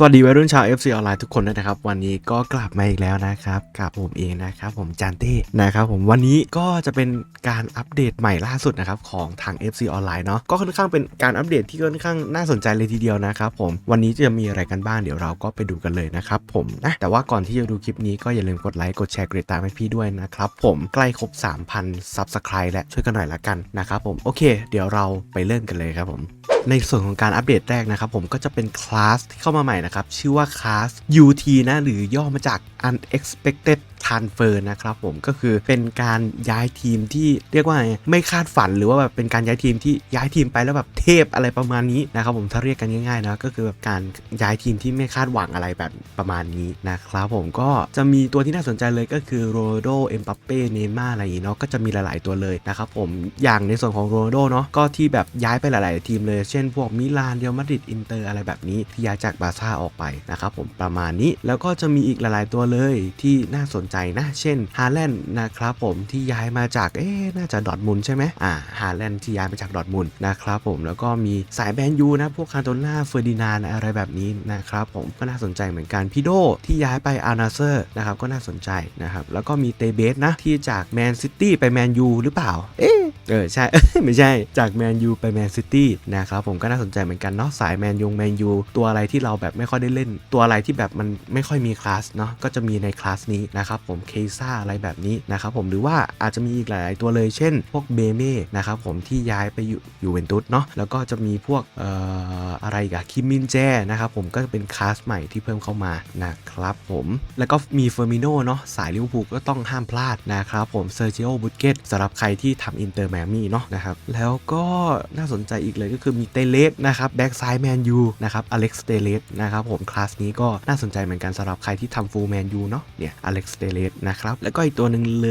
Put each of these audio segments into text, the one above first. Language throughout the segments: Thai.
สวัสดีวัยรุ่นชาว FC ออนไลน์ทุกคนด้วยนะครับ วันนี้ก็กลับมาอีกแล้วนะครับกับผมเองนะครับผมจานเต้นะครับผมวันนี้ก็จะเป็นการอัปเดตใหม่ล่าสุดนะครับของทาง FC ออนไลน์เนาะก็ค่อนข้างเป็นการอัปเดตที่ค่อนข้างน่าสนใจเลยทีเดียวนะครับผมวันนี้จะมีอะไรกันบ้างเดี๋ยวเราก็ไปดูกันเลยนะครับผมนะแต่ว่าก่อนที่จะดูคลิปนี้ก็อย่าลืมกดไลค์กดแชร์กดติดตามให้พี่ด้วยนะครับผมใกล้ครบ 3,000 Subscribe และช่วยกันหน่อยละกันนะครับผมโอเค เดี๋ยวเราไปเริ่มกันเลยครับผม ในส่วนของการอัปเดตแรกนะครับผมก็จะเป็นคลาสที่เข้ามาใหม่นะครับ ชื่อว่าคลาส UT นะ หรือย่อมาจาก Unexpected Transfer นะครับผมก็คือเป็นการย้ายทีมที่เรียกว่าไงไม่คาดฝันหรือว่าแบบเป็นการย้ายทีมที่ย้ายทีมไปแล้วแบบเทพอะไรประมาณนี้นะครับผมถ้าเรียกกันง่ายๆนะก็คือแบบการย้ายทีมที่ไม่คาดหวังอะไรแบบประมาณนี้นะครับผมก็จะมีตัวที่น่าสนใจเลยก็คือโรนัลโดเอ็มบัปเป้เนย์ม่าอะไรอย่างนี้เนาะก็จะมีหลายๆตัวเลยนะครับผมอย่างในส่วนของโรนัลโดเนาะก็ที่แบบย้ายไปหลาย ๆ ทีมเลย เช่น พวกมิลานเรอัลมาดริดอินเตอร์อะไรแบบนี้ที่ย้ายจากบาร์ซ่าออกไปนะครับผมประมาณนี้แล้วก็จะมีอีกหลาย ๆ ตัวเลยที่น่าสนใจนะ เช่นฮาแลนด์นะครับผมที่ย้ายมาจากเอ๊น่าจะดอทมุนใช่ไหมอ่าฮาแลนด์ที่ย้ายมาจากดอทมุนนะครับผมแล้วก็มีสายแบนยูนะพวกคาโตนาเฟอร์ดินานอะไรแบบนี้นะครับผมก็น่าสนใจเหมือนกันพี่โดที่ย้ายไปอานาเซอร์นะครับก็น่าสนใจนะครับแล้วก็มีเตเบสนะที่จากแมนซิตี้ไปแมนยูหรือเปล่าเอ๊ เออใช่ ไม่ใช่จากแมนยูไปแมนซิตี้นะครับผมก็น่าสนใจเหมือนกันเนาะสายแมนยูแมนยูตัวอะไรที่เราแบบไม่ค่อยได้เล่น ตัวอะไรที่แบบมันไม่ค่อยมีคลาสเนาะก็จะมีในคลาสนี้นะครับผมเคซ่าอะไรแบบนี้นะครับผมหรือว่าอาจจะมีอีกหลายๆตัวเลยเช่น พวกเบเม่นะครับผมที่ย้ายไปอยู่ยูเวนตุสเนาะแล้วก็จะมีพวกเอ่ออะไรกับคิมมินแจนะครับผมก็จะเป็นคลาสใหม่ที่เพิ่มเข้ามานะครับผมแล้วก็มีเฟอร์มิโนเนาะสายลิเวอร์พูลก็ต้องห้ามพลาดนะครับผมเซอร์จิโอบุตเกตสำหรับใครที่ทำอินเตอร์แมมี่เนาะนะครับแล้วก็น่าสนใจอีกเลยก็คือมีเตเลสนะครับแบ็กซ้ายแมนยูนะครับอเล็กซ์เตเลสนะครับผมคลาสนี้ก็น่าสนใจเหมือนกันสำหรับใครที่ทำฟูลแมนยูเนาะเนี่ยอเล็กซ์เตเลสนะครับแล้วก็อีกตัวหนึ่งเล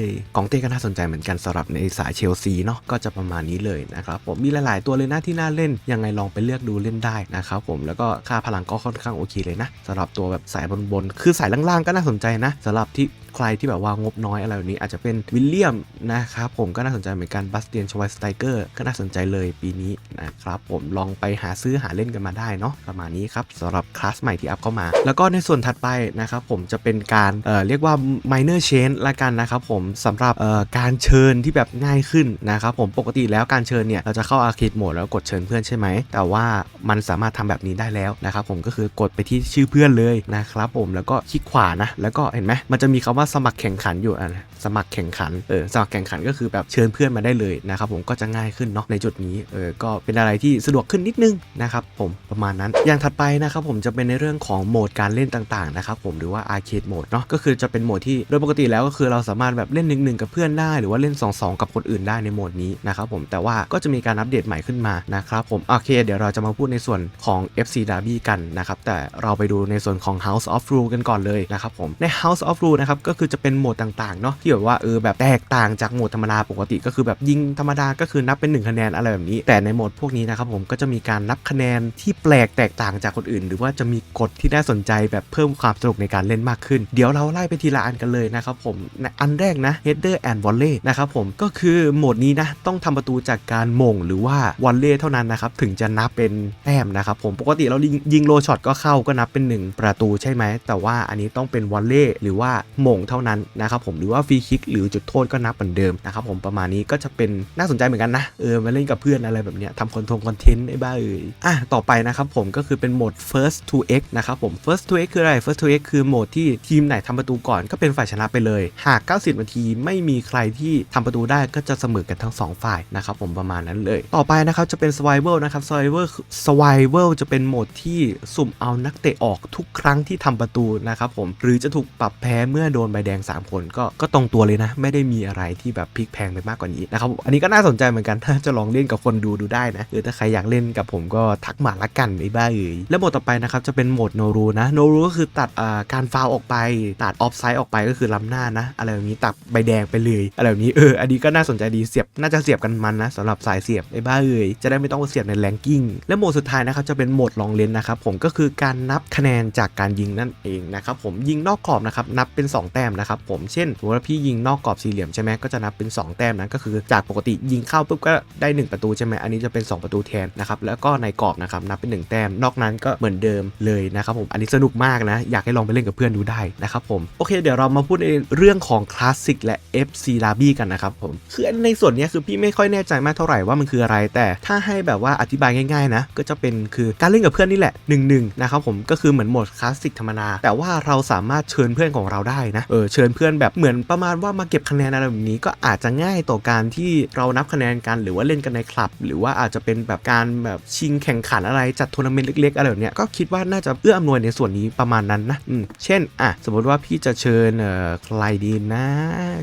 ยกองเต้ก็น่าสนใจเหมือนกันสำหรับในสายเชลซีเนาะก็จะประมาณนี้เลยนะครับผมมีหลาย ๆ ตัวเลยนะที่น่าเล่นยังไงลองไปเลือกดูเล่นได้นะครับผมแล้วก็ค่าพลังก็ค่อนข้างโอเคเลยนะสำหรับตัวแบบสายบนๆคือสายล่างๆก็น่าสนใจนะสำหรับที่ ใครที่แบบว่างบน้อยอะไรแบบนี้ อาจจะเป็นวิลเลียมนะครับผมก็น่าสนใจเหมือนกันบัสเตียนชวายสไตเกอร์ก็น่าสนใจเลยปีนี้นะครับผมลองไปหาซื้อหาเล่นกันมาได้เนาะประมาณนี้ครับสำหรับคลาสใหม่ที่อัพเข้ามา แล้วก็ในส่วนถัดไปนะครับผมจะเป็นการเอ่อเรียกว่า minor change ละกันนะครับผมสำหรับเอ่อการเชิญที่แบบง่ายขึ้นนะครับผมปกติแล้วการเชิญเนี่ยเราจะเข้าอาร์เคดโหมดแล้วกดเชิญเพื่อนใช่ไหมแต่ว่ามันสามารถทำแบบนี้ได้แล้วนะครับผมก็คือกดไปที่ชื่อเพื่อนเลยนะครับผมแล้วก็คลิกขวานะแล้วก็เห็นไหมมันจะมีคำว่าสมัครแข่งขันอยู่อะนะสมัครแข่งขันเออสมัครแข่งขันก็คือแบบเชิญเพื่อนมาได้เลยนะครับผมก็จะง่ายขึ้นเนาะในจุดนี้เออก็เป็นอะไรที่สะดวกขึ้นนิดนึงนะครับผมประมาณนั้น อย่างถัดไปนะครับผมจะเป็นในเรื่องของโหมดการเล่นต่างๆนะครับผมหรือว่าอาร์เคดโหมดเนาะก็คือจะเป็นโหมดที่โดยปกติแล้วก็คือเราสามารถแบบเล่นหนึ่งๆกับเพื่อนได้ หรือว่าเล่น 2-2 กับคนอื่นได้ในโหมดนี้นะครับผมแต่ว่าก็จะมีการอัปเดตใหม่ขึ้นมานะครับผมโอเค เดี๋ยวเราจะมาพูดในส่วนของ FC Derby กันนะครับแต่เราไปดูในส่วนของ House of Rule กันก่อนเลยนะครับผมใน House of Rule นะครับก็คือจะเป็นโหมดต่างๆเนาะที่แบบว่าเออแบบแตกต่างจากโหมดธรรมดาปกติก็คือแบบยิงธรรมดาก็คือนับเป็น1คะแนนอะไรแบบนี้ แต่ในโหมดพวกนี้นะครับผมก็จะมีการนับคะแนนที่แปลกแตกต่างจากคนอื่น หรือว่าจะมีกฎที่น่าสนใจแบบเพิ่มความสนุกในการเล่นมากขึ้น เดี๋ยวเราไล่ไปทีละอันกันเลยนะครับผมอันแรกนะ header and volley นะครับผมก็คือโหมดนี้นะต้องทำประตูจากการมงหรือว่าวอลเล่เท่านั้นนะครับถึงจะนับเป็นแต้มนะครับผมปกติเรายิงยิงโลช็อตก็เข้าก็นับเป็น 1 ประตูใช่ไหมแต่ว่าอันนี้ต้องเป็นวอลเล่หรือว่าหม่งเท่านั้นนะครับผมหรือว่าฟรีคิกหรือจุดโทษก็นับเหมือนเดิมนะครับผมประมาณนี้ก็จะเป็นน่าสนใจเหมือนกันนะเออมาเล่นกับเพื่อนอะไรแบบเนี้ยทำคอนทงคอนเทนต์ไอ้บ้าเอ่ยอะต่อไปนะครับผมก็คือเป็นโหมด first to x นะครับผม first to x คืออะไร first to x คือโหมดที่ทีมไหนทำประตูก่อนก็เป็นฝ่ายชนะไปเลย หาก 90 นาทีไม่มีใครที่ทำประตูได้ก็จะเสมอกันทั้ง 2 ฝ่ายนะครับผมประมาณนั้นเลย ต่อไปนะครับจะเป็น survival นะครับ survival survival จะเป็นโหมดที่สุ่มเอานักเตะออกทุกครั้งที่ทำประตูนะครับผมหรือจะถูกปรับแพ้เมื่อโดนใบแดง 3 คนก็ก็ตรงตัวเลยนะ ไม่ได้มีอะไรที่แบบพลิกแพงไปมากกว่านี้นะครับอันนี้ก็น่าสนใจเหมือนกันถ้าจะลองเล่นกับคนดูดูได้นะหรือถ้าใครอยากเล่นกับผมก็ทักมาละกันไอ้บ้าเอ่ยแล้วโหมดต่อไปนะครับจะเป็นโหมดโนรูนะโนรูก็คือตัดอ่าการฟาวออกไปตัดออฟไซด์ออกไปก็คือล้ำหน้านะ อะไรแบบนี้ตัดใบแดงไปเลยอะไรแบบนี้เอออันนี้ก็น่าสนใจดีเสียบน่าจะเสียบกันมันนะสำหรับสายเสียบไอ้บ้าเอ่ยจะได้ไม่ต้องเสียบในแรงกิ้งและโหมดสุดท้ายนะครับจะเป็นโหมดลองเลนนะครับผมก็คือการนับคะแนนจากการยิงนั่นเองนะครับผมยิงนอกกรอบนะครับนับเป็น 2แต้มนะครับผมเช่นสมมติว่าพี่ยิงนอกกรอบสี่เหลี่ยมใช่ไหมก็จะนับเป็น 2 แต้มนั้นก็คือจากปกติยิงเข้าปุ๊บก็ได้ 1 ประตูใช่ไหมอันนี้จะเป็น 2 ประตูแทนนะครับแล้วก็ในกรอบนะครับนับเป็น 1 แต้มนอกนั้นก็เหมือนเดิมเลยนะครับผมอันนี้สนุกมากนะ อยากให้ลองไปเล่นกับเพื่อนดูได้นะครับผมโอเค เดี๋ยวเรามาพูดในเรื่องของคลาสสิกและ FC d e r b y กันนะครับผมคือในส่วนนี้คือพี่ไม่ค่อยแน่ใจมากเท่าไหร่ว่ามันคืออะไร แต่ถ้าให้แบบว่าอธิบายง่ายๆนะก็จะเป็นคือการเล่นกับเพื่อนนี่แหละหนึ่งหนึ่งนะครับผมก็คือเหมือนโหมดคลาสสิกธรรมดาแต่ว่าเราสามารถเชิญเพื่อนของเราได้นะเออเชิญเพื่อนแบบเหมือนประมาณว่ามาเก็บคะแนนอะไรแบบนี้ก็อาจจะง่ายต่อการที่เรานับคะแนนกันหรือว่าเล่นกันในคลับ หรือว่าอาจจะเป็นแบบการแบบชิงแข่งขันอะไรจัดทัวร์นาเมนต์เล็กๆอะไรแบบเนี้ยก็คิดว่าน่าจะเอื้ออำนวยในส่วนนี้ประมาณนั้นนะอืมเช่นอะสมมติว่าพี่จะเชิญเอ่อใครดีนะ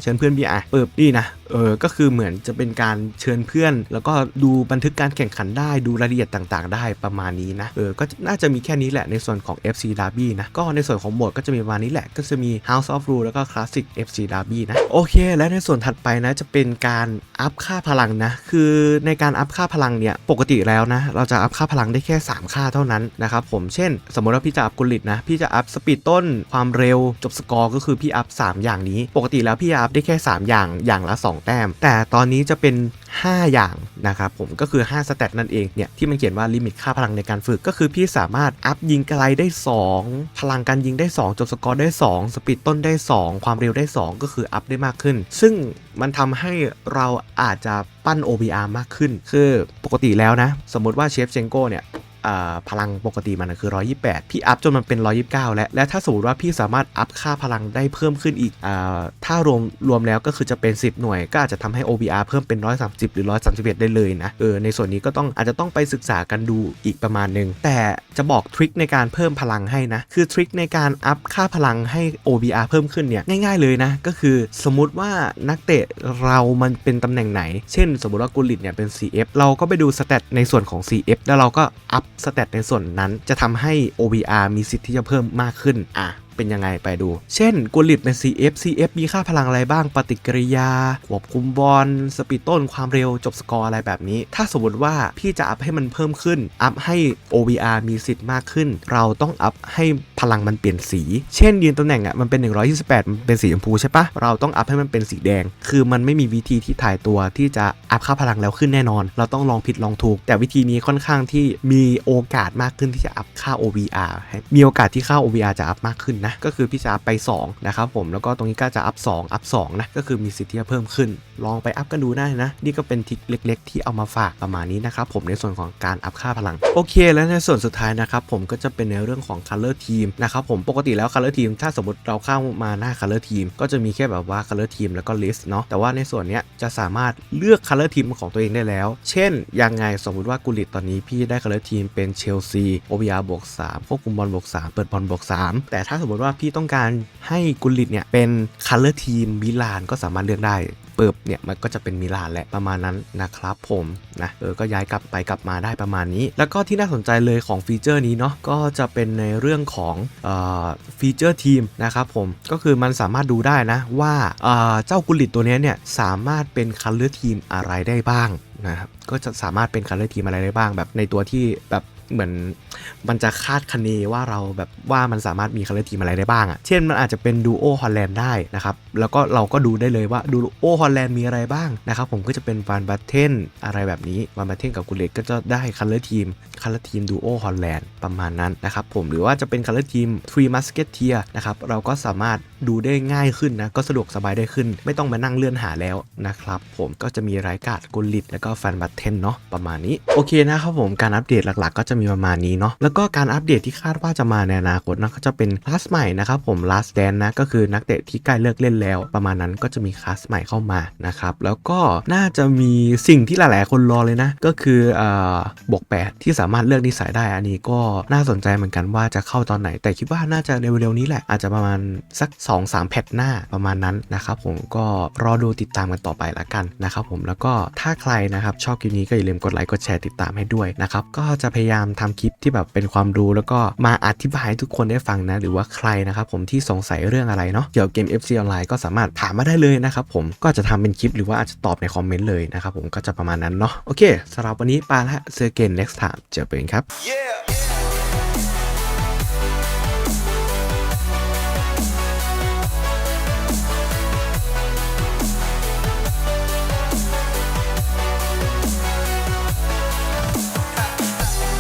เชิญเพื่อนพี่อะเปิดดีนะเออก็คือเหมือนจะเป็นการเชิญเพื่อน แล้วก็ดูบันทึกการแข่งขันได้ดูรายละเอียดต่างๆ ได้ประมาณนี้นะเออก็น่าจะมีแค่นี้แหละในส่วนของ FC Derby นะก็ในส่วนของโหมดก็จะมีประมาณนี้แหละก็จะมี House of Rule แล้วก็ Classic FC Derby นะ โอเค และในส่วนถัดไปนะจะเป็นการอัพค่าพลังนะ คือในการอัพค่าพลังเนี่ย ปกติแล้วนะ เราจะอัพค่าพลังได้แค่ 3 ค่าเท่านั้นนะครับผมเช่น สมมติว่าพี่จะอัพกุลิตนะ พี่จะอัพสปีดต้นความเร็วจบสกอร์ก็คือพี่อัพ 3 อย่างนี้ ปกติแล้วพี่อัพได้แค่ 3 อย่างอย่างละ 2 แต้ม แต่ตอนนี้จะเป็น 5 อย่างนะครับผมก็คือ 5 สเตตนั่นเองเนี่ยที่มันเขียนว่าลิมิตค่าพลังในการฝึกก็คือพี่สามารถอัพยิงไกลได้ 2 พลังการยิงได้ 2 จบสกอร์ได้ 2 สปีดต้นได้2 ความเร็วได้ 2 ก็คืออัพได้มากขึ้น ซึ่งมันทำให้เราอาจจะปั้น OBR มากขึ้น คือปกติแล้วนะ สมมติว่าเชฟเชงโก้เนี่ย พลังปกติมันคือ 128 พี่อัพจนมันเป็น 129 แล้ว และถ้าสมมติว่าพี่สามารถอัพค่าพลังได้เพิ่มขึ้นอีกอถ้ารวมรวมแล้วก็คือจะเป็น 10 หน่วย ก็อาจจะทำให้ OBR เพิ่มเป็น 130 หรือ 131 ได้เลยนะ เออ ในส่วนนี้ก็ต้องอาจจะต้องไปศึกษากันดูอีกประมาณหนึ่ง แต่จะบอกทริคในการเพิ่มพลังให้นะ คือทริคในการอัพค่าพลังให้ OBR เพิ่มขึ้นเนี่ย ง่ายๆเลยนะ ก็คือสมมติว่านักเตะเรามันเป็นตำแหน่งไหน เช่น สมมติว่ากุลิตเนี่ยเป็น CF เราก็ไปดูสเตตในส่วนของ CF แล้วเราก็อัพ สเตตในส่วนนั้นจะทำให้ OBR มีสิทธิ์ที่จะเพิ่มมากขึ้นอะ เป็นยังไงไปดู เช่นกุลิตเป็น CF CF มีค่าพลังอะไรบ้างปฏิกิริยาควบคุมบอลสปีดต้นความเร็วจบสกอร์อะไรแบบนี้ ถ้าสมมติว่าพี่จะอัพให้มันเพิ่มขึ้น อัพให้ OBR มีสิทธิ์มากขึ้น เราต้องอัพให้พลังมันเปลี่ยนสี เช่นยืนตำแหน่งอะมันเป็น 128 มันเป็นสีชมพูใช่ปะเราต้องอัพให้มันเป็นสีแดง คือมันไม่มีวิธีที่ถ่ายตัวที่จะอัพค่าพลังแล้วขึ้นแน่นอน เราต้องลองผิดลองถูก แต่วิธีนี้ค่อนข้างที่มีโอกาสมากขึ้นที่จะอัพค่า OBR ให้มีโอกาสที่ค่า OBR จะอัพมากขึ้นนะก็คือพี่จะอัพไป2นะครับผมแล้วก็ตรงนี้ก็จะอัพ2อัพ2นะก็คือมีสิทธิ์ที่จะเพิ่มขึ้น ลองไปอัพกันดูได้นะ นี่ก็เป็นทิคเล็ก ๆ ที่เอามาฝากประมาณนี้นะครับผมในส่วนของการอัพค่าพลัง โอเค แล้วในส่วนสุดท้ายนะครับผมก็จะเป็นในเรื่องของ color team นะครับผมปกติแล้ว color team ถ้าสมมติเราเข้ามาหน้า color team ก็จะมีแค่แบบว่า color team แล้วก็ list เนาะแต่ว่าในส่วนเนี้ยจะสามารถเลือก color team ของตัวเองได้แล้ว เช่นยังไงสมมติว่ากุลิตตอนนี้พี่ได้ color team เป็นเชลซี OBR บวก3ควบคุมบอลบวก3เปิดบอลบวก3แต่ถ้าสมมติว่าพี่ต้องการให้กุลิตเนี่ยเป็น color team มิลานก็สามารถเลือกได้ ปิบเนี่ยมันก็จะเป็นมิลานแหละประมาณนั้นนะครับผมนะเออก็ย้ายกลับไปกลับมาได้ประมาณนี้ แล้วก็ที่น่าสนใจเลยของฟีเจอร์นี้เนาะก็จะเป็นในเรื่องของเอ่อฟีเจอร์ทีมนะครับผมก็คือมันสามารถดูได้นะว่าเเจ้ากุลิตตัวนี้เนี่ยสามารถเป็นคัลเลอร์ทีมอะไรได้บ้างนะครับก็จะสามารถเป็นคัลเลอร์ทีมอะไรได้บ้างแบบในตัวที่แบบ เหมือนมันจะคาดคะเนว่าเราแบบว่ามันสามารถมีคัลเลอร์ทีมอะไรได้บ้างอะ่ะ เช่นมันอาจจะเป็นดูโอฮอลแลนด์ได้นะครับ แล้วก็เราก็ดูได้เลยว่าดูโอฮอลแลนด์มีอะไรบ้างนะครับ ผมก็จะเป็นวานบัตเทนอะไรแบบนี้วานบัตเทนกับกุเลตก็จะได้คัลเลอร์ทีมคัลเลอร์ทีมดูโอฮอลแลนด์ประมาณนั้นนะครับผมหรือว่าจะเป็นคัลเลอร์ทีมทรีมัสเกตเทียนะครับเราก็สามารถดูได้ง่ายขึ้นนะก็สะดวกสบายได้ขึ้น ไม่ต้องมานั่งเลื่อนหาแล้วนะครับผมก็จะมีรายการกุลิตแล้วก็ฟันบัตเทนเนาะประมาณนี้โอเคนะครับผมการอัปเดตหลักๆ ก็จะมีประมาณนี้เนาะแล้วก็การอัปเดตที่คาดว่าจะมาในอนาคตนะก็จะเป็นคลาสใหม่นะครับผม last dance นะก็คือนักเตะที่ใกล้เลิกเล่นแล้ว ประมาณนั้นก็จะมีคลาสใหม่เข้ามานะครับแล้วก็น่าจะมีสิ่งที่หลาย ๆ คนรอเลยนะ ก็คืออ่บวก8ที่สามารถเลือกนิสัยได้อันนี้ก็น่าสนใจเหมือนกันว่าจะเข้าตอนไหน แต่คิดว่าน่าจะเร็ว ๆ นี้แหละอาจจะประมาณสัก 2-3แพทหน้าประมาณนั้นนะครับผมก็รอดูติดตามกันต่อไปละกันนะครับผมแล้วก็ถ้าใครนะครับชอบคลิปนี้ก็อย่าลืมกดไลค์กดแชร์ติดตามให้ด้วยนะครับก็จะพยายามทำคลิปที่แบบเป็นความรู้แล้วก็มาอธิบายทุกคนได้ฟังนะ หรือว่าใครนะครับผมที่สงสัยเรื่องอะไรเนาะเกี่ยวกับเกม FC ออนไลน์ก็สามารถถามมาได้เลยนะครับผมก็จะทำเป็นคลิปหรือว่าอาจจะตอบในคอมเมนต์เลยนะครับผมก็จะประมาณนั้นเนาะโอเคสำหรับวันนี้ไปละเจอกัน next time เจอกันครับ Yeah.